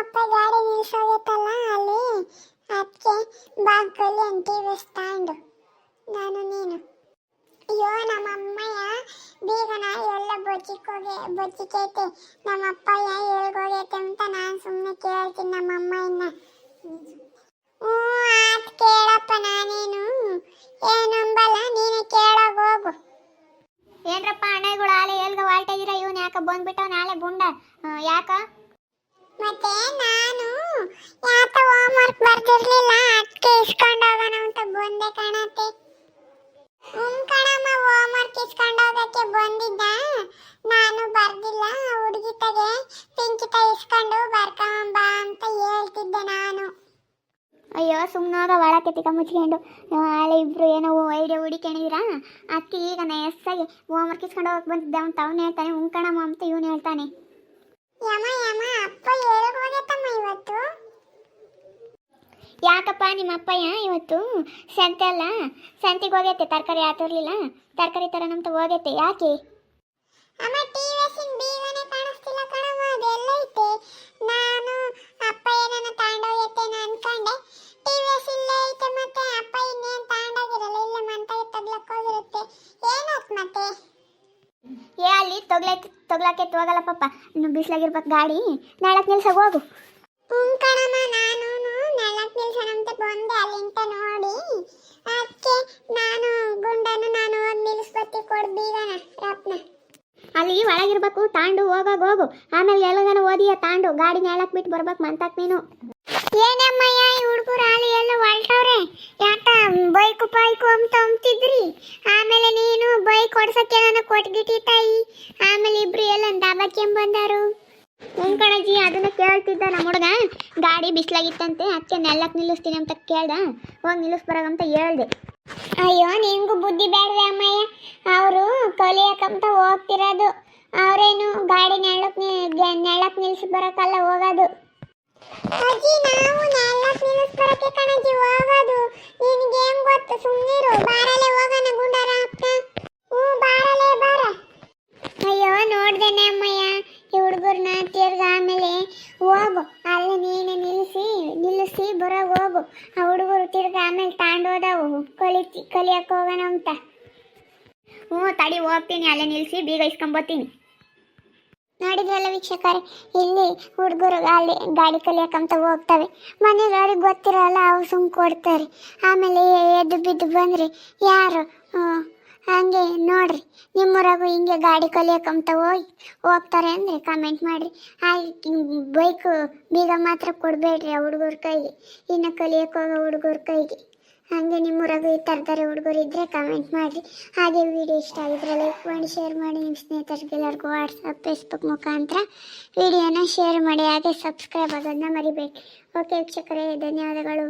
ಅಪ್ಪ ಗಾಡಿ ನಿಲ್ಸೋಗಿತ್ತಲ್ಲ ಅಲ್ಲಿ? ಅದಕ್ಕೆ ಬಾಗ್ಲಿ ಅಂತೀವಿ ಸ್ಟ್ಯಾಂಡು ನಾನು, ನೀನು. ಅಯ್ಯೋ, ನಮ್ಮಮ್ಮಯ್ಯ ಬೇಗನ ಎಲ್ಲ ಬಚ್ಚಿಕೋಗೆ ಬಚ್ಚಿಕೈತೆ ನಮ್ಮ ಅಪ್ಪಯ್ಯ ಹೇಳ್ಕೋಗೈತೆ ಅಂತ ನಾನು ಸುಮ್ಮನೆ ಕೇಳ್ತೀನಿ ನಮ್ಮ ಅಮ್ಮಯ್ಯನ ಹ್ಞೂ, ಆತ್ ಕೇಳಪ್ಪ ನಾನೇನು. ಏನಂಬಲ್ಲ ನೀನು ಕೇಳೋಗ ಹೋಗು. ಏನ್ರಪ್ಪ ಅಣ್ಣಗಳು ಆಲೆ ಎಲ್ಗ ವಾಲ್ಟೇಜ್ ಇರೋ ಇವನು ಯಾಕೆ ಬಂದ್ಬಿಟ್ಟವ್ ನಾಳೆ ಗುಂಡ ಯಾಕ? ಮತ್ತೆ ನಾನು ಯಾತ ಹೋಮ್ವರ್ಕ್ ಬರ್ದಿರ್ಲಿಲ್ಲ ಅದಕ್ಕೆ ಇಸ್ಕೊಂಡು ಹೋಗೋಣ ಅಂತ ಬಂದೆ ಕಣತೆ. ಹ್ಮ್ ಕಣಮ್ಮ ಹೋಮ್ವರ್ಕ್ ಇಸ್ಕೊಂಡು ಹೋಗಕ್ಕೆ ಬಂದಿದ್ದ? ನಾನು ಬರ್ದಿಲ್ಲ ಹುಡುಗಿ ತಗೆ ತ ಇಸ್ಕೊಂಡು ಬರ್ಕೊಂಬ ಅಂತ ಹೇಳ್ತಿದ್ದೆ ನಾನು. ಅಯ್ಯೋ ಸುಮ್ಮನಾಗ ಒಳಕ್ಕೆ ತಿಕ್ಕ ಮುಚ್ಕೊಂಡು ಆಳೆ ಇಬ್ರು ಏನೋ ಐಡಿಯಾ ಹುಡಿಕೊಂಡಿದ್ದೀರಾ ಅದಕ್ಕೆ ಈಗ ನಾ ಎಸ್ಸಾಗಿ ಹೋಮ್ವರ್ಕ್ ಇಸ್ಕೊಂಡು ಹೋಗಕ್ಕೆ ಬಂದಿದ್ದೆ ಅಂತ ಅವನು ಹೇಳ್ತಾನೆ ಉಂಕಣಮ್ಮ ಅಂತ ಇವನು ಹೇಳ್ತಾನೆ. ಯಮ ಯಮ ಅಪ್ಪ ಹೋಗತ್ತಮ್ಮ ಇವತ್ತು? ಯಾಕಪ್ಪ ನಿಮ್ಮ ಅಪ್ಪಯ್ಯ ಇವತ್ತು? ಸಂತೆ ಅಲ್ಲ? ಸಂತೆಗೆ ಹೋಗೈತೆ ತರಕಾರಿ ಆತಿರ್ಲಿಲ್ಲ. ತರಕಾರಿ ತರ ಅಂತ ಹೋಗೈತೆ ಯಾಕೆ? ಅಮ್ಮ ಟಿವಿಎಸ್ಸಿನ ಬೀಗನೆ ಕಾಣಿಸ್ತಿಲ್ಲ ನಾನು ಅಪ್ಪ ಏನನ್ನ ತಗೊಂಡೋಗೈತೇನೋ ಅನ್ಕೊಂಡೆ. ಟಿವಿಎಸ್ ಇಲ್ಲೇ ಐತೆ ಮತ್ತೆ ಅಪ್ಪ ಇನ್ನೇನು ಇಲ್ಲ ಹೋಗಿರುತ್ತೆ ಏನಾಯ್ತು ಮತ್ತೆ? ಏ ಅಲ್ಲಿ ತೊಗ್ಲಕ್ಕೆ ತೊಗ್ಲಕ್ಕೆ ಹೋಗಲ್ಲ ಪಾಪ. ಇನ್ನು ಬಿಸಿಲಾಗಿರ್ಬೇಕು ಗಾಡಿ. ನಾಳಕ್ಕೆ ನಿಲ್ಸ ಹೋಗು. ಕಣಮ್ಮ ನಾನು ನೆಲಕ್ಕೆ ನಿಲ್ಸೋಣ ಅಂತ ಬಂದೆ ಅಲ್ಲಿಂದ ನೋಡಿ. ಅದಕ್ಕೆ ನಾನು ಗುಂಡನ್ನು ನಾನು ಹೋಗಿ ನಿಲ್ಲಿಸ್ಬತ್ತಿ ಕೊಡು ಬೀಗನ ರಪ್ನ ಅಲ್ಲಿ ಒಳಗಿರ್ಬೇಕು ತಾಂಡು ಹೋಗಾಗ ಹೋಗು. ಆಮೇಲೆ ಎಲ್ಲಗನ ಓದಿಯ ತಾಂಡು ಗಾಡಿ ನೆಲಕ್ಕೆ ಬಿಟ್ಟು ಬರ್ಬೇಕು ಮಂತಾಕ್ ನೀನು ಏನಮ್ಮಯ್ಯ ಈ ಹುಡುಗರು ಅಲ್ಲಿ ಎಲ್ಲ ಹೊಲ್ಟವ್ರೆ ಯಾಕ ಬೈಕು ಬೈಕು ಅಂತ ಅಂತಿದ್ರಿ ಆಮೇಲೆ ನೀನು ಬೈಕ್ ಹೊಡ್ಸಕ್ಕೆ ನಾನು ಕೊಟ್ಗಿಟ್ಟಿ ತಾಯಿ ಆಮೇಲೆ ಇಬ್ರು ಎಲ್ಲ ದಾಬಕ್ಕೆ ಬಂದಾರು ಹ್ಞೂ ಕಣಜ್ಜಿ, ಅದನ್ನ ಕೇಳ್ತಿದ್ದ ನಮ್ಮ ಹುಡುಗ. ಗಾಡಿ ಬಿಸ್ಲಾಗಿತ್ತಂತೆ, ಅದಕ್ಕೆ ನೆಲ್ಲಕ್ಕೆ ನಿಲ್ಲಿಸ್ತೀನಿ ಅಂತ ಕೇಳ್ದ. ಹೋಗಿ ಅಂತ ಹೇಳ್ದೆ. ಅಯ್ಯೋ, ನಿಂಗೂ ಬುದ್ಧಿ ಬೇಡ್ರಿ ಅಮ್ಮಯ್ಯ? ಅವರು ಕಲಿಯಕ್ಕಂತ ಹೋಗ್ತಿರೋದು. ಅವರೇನು ಗಾಡಿ ನೆಲ್ಲಕ್ಕೆ ನೆಲ್ಲಕ್ಕೆ ನಿಲ್ಸಿ ಬರೋಕ್ಕಲ್ಲ ಹೋಗೋದು. ನಾವು ನೆಳ್ಳಕ್ ನಿಲ್ಲಿಸ್ ಬರಕ್ಕೆ ಕಣಜ್ಜಿ ಹೋಗೋದು ನಿನಗೆ ಹೆಂಗ್ ಗೊತ್ತು ಸುಮ್ಮನಿರು ಬಾರಲೆ ಹೋಗೋಣ ಗುಂಡಾರ ಅಕ್ಕ ಹ್ಞೂ ಬಾರಲೆ ಬಾರ ಅಯ್ಯೋ ನೋಡ್ದೇನೆ ಅಮ್ಮಯ್ಯ ಈ ಹುಡುಗರ್ನ ತಿರ್ಗ ಆಮೇಲೆ ಹೋಗು ಅಲ್ಲಿ ನೀನು ನಿಲ್ಲಿಸಿ ನಿಲ್ಲಿಸಿ ಬರೋ ಹೋಗು ಆ ಹುಡುಗರು ತಿರ್ಗ ಆಮೇಲೆ ತಾಂಡೋದವು ಕಲಿ ಕಲಿಯಕ್ಕೆ ಹೋಗೋಣ ಅಂತ. ಹ್ಞೂ, ತಡಿ, ಹೋಗ್ತೀನಿ. ಅಲ್ಲೇ ನಿಲ್ಲಿಸಿ ಬೀಗ ಇಸ್ಕೊಂಬತ್ತೀನಿ ನೋಡಿದ್ರಲ್ಲ ವೀಕ್ಷಕರೇ, ಇಲ್ಲಿ ಹುಡುಗರು ಗಾಡಿ ಗಾಡಿ ಕಲಿಯಕ್ಕಂತ ಹೋಗ್ತವೆ. ಮನೆಗೆ ಅವ್ರಿಗೆ ಗೊತ್ತಿರಲ್ಲ, ಅವ್ರು ಸುಮ್ ಕೊಡ್ತಾರೆ. ಆಮೇಲೆ ಎದ್ದು ಬಿದ್ದು ಬಂದ್ರೆ ಯಾರು? ಹಂಗೆ ನೋಡ್ರಿ, ನಿಮ್ಮೂರಾಗು ಹಿಂಗೆ ಗಾಡಿ ಕಲಿಯಕಂತ ಹೋಗಿ ಹೋಗ್ತಾರೆ ಅಂದರೆ ಕಮೆಂಟ್ ಮಾಡಿರಿ. ಹಾಗೆ ಬೈಕು ಬೀಗ ಮಾತ್ರ ಕೊಡಬೇಡ್ರಿ ಆ ಹುಡುಗರ ಕೈಗೆ. ಇನ್ನು ಕಲಿಯಕ್ಕೆ ಹೋಗೋ ಹುಡುಗರ ಕೈಗೆ. ಹಾಗೆ ನಿಮ್ಮೂರಾಗು ಈ ಥರದಾರೆ ಹುಡುಗರು ಇದ್ದರೆ ಕಮೆಂಟ್ ಮಾಡಿರಿ. ಹಾಗೆ ವಿಡಿಯೋ ಇಷ್ಟ ಆಗಿದ್ರೆ ಲೈಕ್ ಮಾಡಿ ಶೇರ್ ಮಾಡಿ. ನಿಮ್ಮ ಸ್ನೇಹಿತರಿಗೆಲ್ಲರಿಗೂ ವಾಟ್ಸಪ್ ಫೇಸ್ಬುಕ್ ಮುಖಾಂತರ ವಿಡಿಯೋನ ಶೇರ್ ಮಾಡಿ. ಹಾಗೆ ಸಬ್ಸ್ಕ್ರೈಬ್ ಆಗೋದನ್ನ ಮರಿಬೇಡಿ ಓಕೆ ವೀಕ್ಷಕರೇ, ಧನ್ಯವಾದಗಳು.